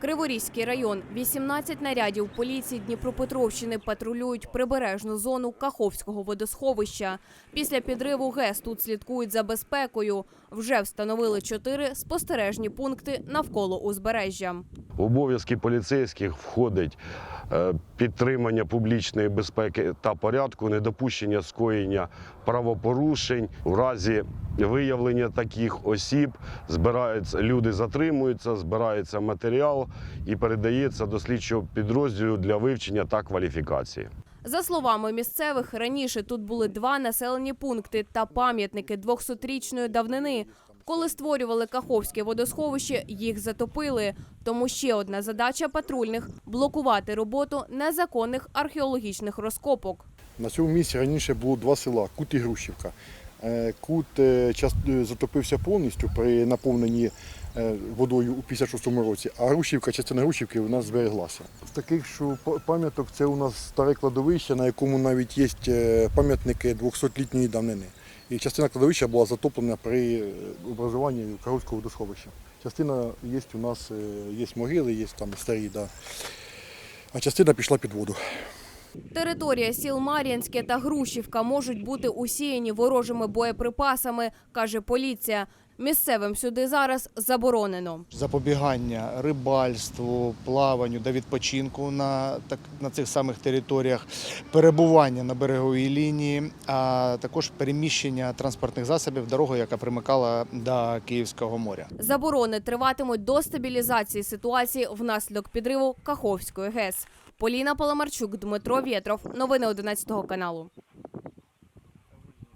Криворізький район. 18 нарядів поліції Дніпропетровщини патрулюють прибережну зону Каховського водосховища. Після підриву ГЕС тут слідкують за безпекою. Вже встановили чотири спостережні пункти навколо узбережжя. В обов'язки поліцейських входить е, підтримання публічної безпеки та порядку, недопущення скоєння правопорушень. У разі виявлення таких осіб збираються люди, затримуються, збирається матеріал і передається до слідчого підрозділу для вивчення та кваліфікації. За словами місцевих, раніше тут були два населені пункти та пам'ятники 200-річної давнини. Коли створювали Каховське водосховище, їх затопили. Тому ще одна задача патрульних – блокувати роботу незаконних археологічних розкопок. На цьому місці раніше було два села Кут і Грушівка. Е, Кут е, е, затопився повністю при наповненні водою у 56-му році, а Грушівка, частина Грушівки у нас збереглася. З таких що пам'яток це у нас старе кладовище, на якому навіть є пам'ятники 200-літньої давнини. І частина кладовища була затоплена при образуванні Каховського водосховища. Частина є у нас, є могили, є там старі, да. а частина пішла під воду. Територія сіл Мар'янське та Грушівка можуть бути усіяні ворожими боєприпасами, каже поліція. Місцевим сюди зараз заборонено. запобігання рибальству, плаванню та відпочинку на, так, на цих самих територіях, перебування на береговій лінії, а також переміщення транспортних засобів дорогою, яка примикала до Київського моря. Заборони триватимуть до стабілізації ситуації внаслідок підриву Каховської ГЕС. Поліна Паламарчук, Дмитро Вєтров. Новини 11 каналу.